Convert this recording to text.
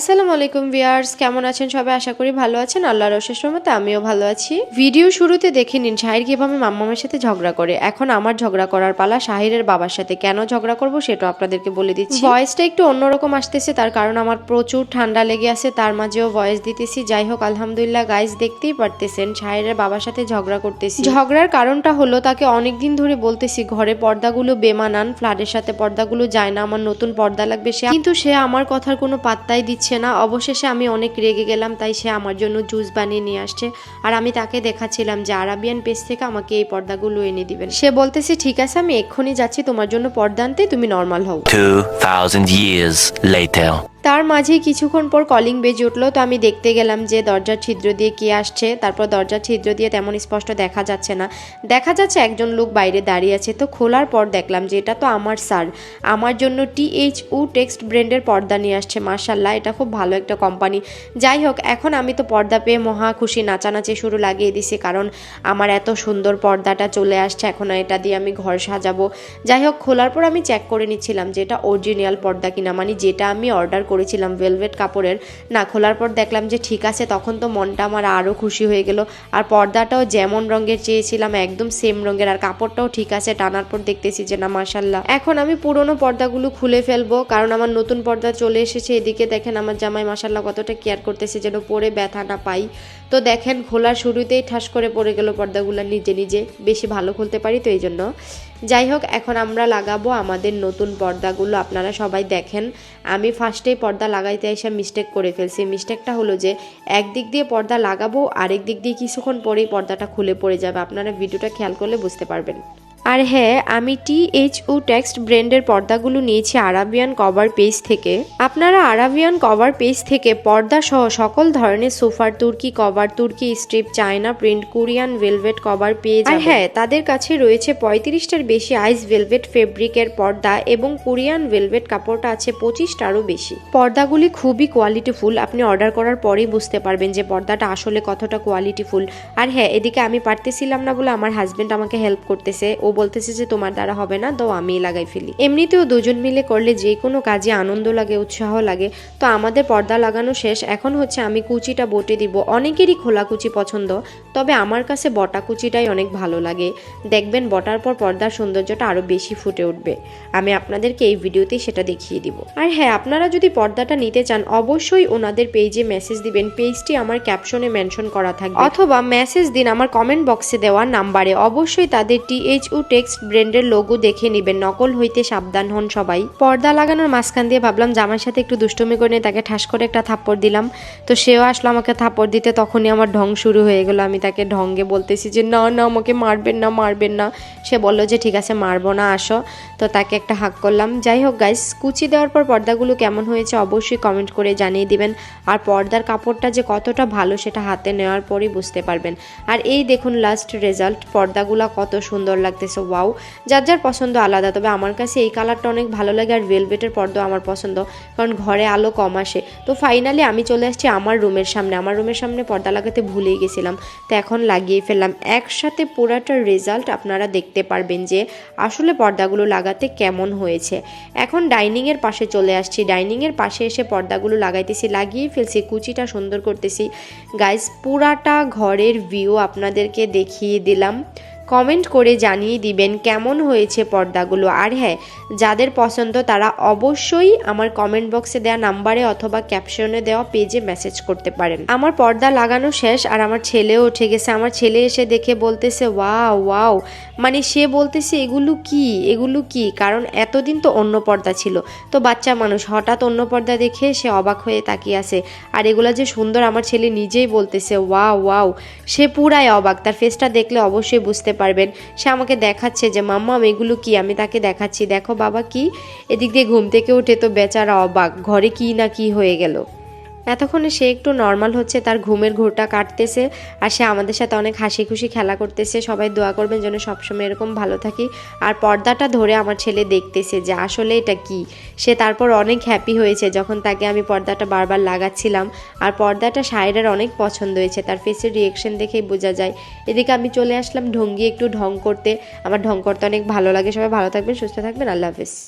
আসসালামু আলাইকুম ভিয়ার্স কেমন আছেন সবাই? আশা করি ভালো আছেন। আল্লাহর অশেষ রহমতে আমিও ভালো আছি। ভিডিও শুরুতে দেখে নিন, শাহির কীভাবে মাম্মামের সাথে ঝগড়া করে। এখন আমার ঝগড়া করার পালা শাহিরের বাবার সাথে। কেন ঝগড়া করব সেটা আপনাদেরকে বলে দিচ্ছি। ভয়েসটা একটু অন্যরকম আসতেছে, তার কারণ আমার প্রচুর ঠান্ডা লেগে আছে, তার মাঝেও ভয়েস দিতেছি। যাই হোক, আলহামদুলিল্লাহ গাইজ দেখতেই পারতেছেন, শাহিরের বাবার সাথে ঝগড়া করতেছি। ঝগড়ার কারণটা হলো, তাকে অনেকদিন ধরে বলতেছি, ঘরে পর্দাগুলো বেমানান, ফ্ল্যাটের সাথে পর্দাগুলো যায় না, আমার নতুন পর্দা লাগবে সে। কিন্তু সে আমার কথার কোনো পাত্তাই দিচ্ছে না। অবশেষে আমি অনেক রেগে গেলাম তাই সে আমার জন্য জুস বানিয়ে নিয়ে আসছে। আর আমি তাকে দেখাচ্ছিলাম যে আরাবিয়ান পেস থেকে আমাকে এই পর্দাগুলো এনে দিবেন। সে বলতেছে ঠিক আছে আমি এক্ষুনি যাচ্ছি তোমার জন্য পর্দা আনতে তুমি নর্মাল হও। 2,000 years later. তার মাঝেই কিছুক্ষণ পর কলিং বেজে উঠল, তো আমি দেখতে গেলাম যে দরজার ছিদ্র দিয়ে কে আসছে। তারপর দরজার ছিদ্র দিয়ে তেমন স্পষ্ট দেখা যাচ্ছে না। দেখা যাচ্ছে একজন লোক বাইরে দাঁড়িয়ে আছে, তো খোলার পর দেখলাম যে এটা তো আমার স্যার। আমার জন্য টিএইচ উ টেক্সট ব্র্যান্ডের পর্দা নিয়ে আসছে মার্শাল্লাহ এটা খুব ভালো একটা কোম্পানি। যাই হোক, এখন আমি তো পর্দা পেয়ে মহা খুশি, নাচানাচি শুরু লাগিয়ে দিছি, কারণ আমার এত সুন্দর পর্দাটা চলে আসছে, এখন এটা দিয়ে আমি ঘর সাজাবো। যাই হোক, খোলার পর আমি চেক করে নিচ্ছিলাম যে এটা অরিজিনাল পর্দা কিনা মানে যেটা আমি অর্ডার করেছিলাম ভেলভেট কাপড়ের। না, খোলার পর দেখলাম যে ঠিক আছে, তখন তো মনটা আমার আরও খুশি হয়ে গেল। আর পর্দাটাও যেমন রঙের চেয়েছিলাম, একদম সেম রঙের। আর কাপড়টাও ঠিক আছে, টানার পর দেখতেছি যে না মাসাল্লাহ এখন আমি পুরনো পর্দাগুলো খুলে ফেলব, কারণ আমার নতুন পর্দা চলে এসেছে। এদিকে দেখেন আমার জামাই মাসাল্লাহ কতটা কেয়ার করতেছে যেন পরে ব্যথা না পাই। তো দেখেন, খোলার শুরুতেই ঠাস করে পড়ে গেল পর্দাগুলো নিজে নিজে। বেশি ভালো খুলতে পারি তো এই জন্য যাই হোক এখন আমরা লাগাবো আমাদের নতুন পর্দাগুলো। আপনারা সবাই দেখেন, আমি ফার্স্টেই পর্দা লাগাইতে এসে মিস্টেক করে ফেলছি। মিস্টেকটা হলো যে, একদিক দিয়ে পর্দা লাগাবো, আরেক দিক দিয়ে কিছুক্ষণ পরেই পর্দাটা খুলে পড়ে যাবে। আপনারা ভিডিওটা খেয়াল করলে বুঝতে পারবেন। আর হ্যাঁ আমি টি এইচ ও টেক্সট ব্র্যান্ডের পর্দাগুলো নিয়েছি আরাবিয়ান কভার পেজ থেকে। আপনারা আরাবিয়ান কভার পেজ থেকে পর্দা সহ সকল ধরনের সোফার তুর্কি কভার তুর্কি strip China print Korean velvet cover page আর হ্যাঁ তাদের কাছে রয়েছে পঁয়ত্রিশটার বেশি আইস ভেলভেট ফেব্রিকের পর্দা এবং কোরিয়ান ভেলভেট কাপড়টা আছে পঁচিশটারও বেশি। পর্দাগুলি খুবই কোয়ালিটিফুল আপনি অর্ডার করার পরেই বুঝতে পারবেন যে পর্দাটা আসলে কতটা কোয়ালিটিফুল আর হ্যাঁ এদিকে আমি পারতেছিলাম না বলে আমার হাজবেন্ড আমাকে হেল্প করতেছে। ও বলতেছে যে তোমার দ্বারা হবে না তো আমি লাগাই ফেলি। এমনিতেও দুজন মিলে করলে যে কোনো কাজে আনন্দ লাগে, উৎসাহ লাগে। তো আমাদের পর্দা লাগানো শেষ। এখন হচ্ছে আমি কুচিটা বটে দিব। অনেকেরই খোলা কুচি পছন্দ, তবে আমার কাছে বটা কুচিটাই অনেক ভালো লাগে। দেখবেন বটার পর পর্দার সৌন্দর্যটা আরও বেশি ফুটে উঠবে। আমি আপনাদেরকে এই ভিডিওতেই সেটা দেখিয়ে দিব। আর হ্যাঁ আপনারা যদি পর্দাটা নিতে চান, অবশ্যই ওনাদের পেজে মেসেজ দিবেন। পেজটি আমার ক্যাপশনে মেনশন করা থাকবে। অথবা মেসেজ দিন আমার কমেন্ট বক্সে দেওয়া নাম্বারে। অবশ্যই তাদের টিএইচ ও টেক্সট ব্র্যান্ডের লোগো দেখে নেবেন। নকল হইতে সাবধান হন সবাই। পর্দা লাগানোর মাঝখান দিয়ে ভাবলাম জামার সাথে একটু দুষ্টুমি করে তাকে ঠাস করে একটা থাপ্পড় দিলাম। তো সেও আসলো আমাকে থাপ্পড় দিতে, তখনই আমার ঢং শুরু হয়ে গেলো। আমি তাকে ঢঙ্গে বলতেছি যে, না না, আমাকে মারবেন না মারবেন না। সে বলল যে, ঠিক আছে, মারবো না, আসো। তো তাকে একটা হাক করলাম। যাই হোক গাইস কুচি দেওয়ার পর পর্দাগুলো কেমন হয়েছে অবশ্যই কমেন্ট করে জানিয়ে দিবেন। আর পর্দার কাপড়টা যে কতটা ভালো সেটা হাতে নেওয়ার পরই বুঝতে পারবেন। আর এই দেখুন লাস্ট রেজাল্ট পর্দাগুলো কত সুন্দর লাগতেছে। ওয়াও যার যার পছন্দ আলাদা, তবে আমার কাছে এই কালারটা অনেক ভালো লাগে আর ভেলভেটের পর্দা আমার পছন্দ, কারণ ঘরে আলো কম আসে। তো ফাইনালি আমি চলে আসছি আমার রুমের সামনে। আমার রুমের সামনে পর্দা লাগাতে ভুলেই গেছিলাম, তো এখন লাগিয়ে ফেললাম। একসাথে পুরাটার রেজাল্ট আপনারা দেখতে পারবেন যে আসলে পর্দাগুলো লাগাতে কেমন হয়েছে। এখন ডাইনিংয়ের পাশে চলে আসছি। ডাইনিংয়ের পাশে এসে পর্দাগুলো লাগাইতেছি, লাগিয়ে ফেলছি, কুচিটা সুন্দর করতেছি। গাইজ পুরাটা ঘরের ভিউ আপনাদেরকে দেখিয়ে দিলাম। কমেন্ট করে জানিয়ে দিবেন কেমন হয়েছে পর্দাগুলো। আর হ্যাঁ যাদের পছন্দ তারা অবশ্যই আমার কমেন্ট বক্সে দেওয়া নাম্বারে অথবা ক্যাপশনে দেওয়া পেজে মেসেজ করতে পারেন। আমার পর্দা লাগানো শেষ আর আমার ছেলেও উঠে গেছে। আমার ছেলে এসে দেখে বলতেছে, ওয়াও ওয়াও। মানে সে বলতেছে, এগুলো কি? এগুলো কি? কারণ এতদিন তো অন্য পর্দা ছিল। তো বাচ্চা মানুষ, হঠাৎ অন্য পর্দা দেখে সে অবাক হয়ে তাকিয়ে আছে। আর এগুলা যে সুন্দর আমার ছেলে নিজেই বলতেছে, ওয়াও ওয়াও। সে পুরাই অবাক। তার ফেসটা দেখলে অবশ্যই বুঝতে পারবেন। সে আমাকে দেখাচ্ছে যে, মাম্মা এগুলো কি? আমি তাকে দেখাচ্ছি। দেখো বাবা কি, এদিক দিয়ে ঘুম থেকে উঠে তো বেচারা অবাক। ঘরে কি না কি হয়ে গেল? এতক্ষণে সে একটু নর্মাল হচ্ছে, তার ঘুমের ঘোরটা কাটতেছে আর সে আমাদের সাথে অনেক হাসি খুশি খেলা করতেছে। সবাই দোয়া করবেন যেন সবসময় এরকম ভালো থাকি। আর পর্দাটা ধরে আমার ছেলে দেখতেছে যে আসলে এটা কি। সে তারপর অনেক হ্যাপি হয়েছে যখন তাকে আমি পর্দাটা বারবার লাগাচ্ছিলাম। আর পর্দাটা শায়রের অনেক পছন্দ হয়েছে, তার ফেসের রিয়েকশন দেখেই বোঝা যায়। এদিকে আমি চলে আসলাম ঢঙ্গি একটু ঢং করতে। আমার ঢং করতে অনেক ভালো লাগে। সবাই ভালো থাকবেন, সুস্থ থাকবেন। আল্লাহ হাফিজ।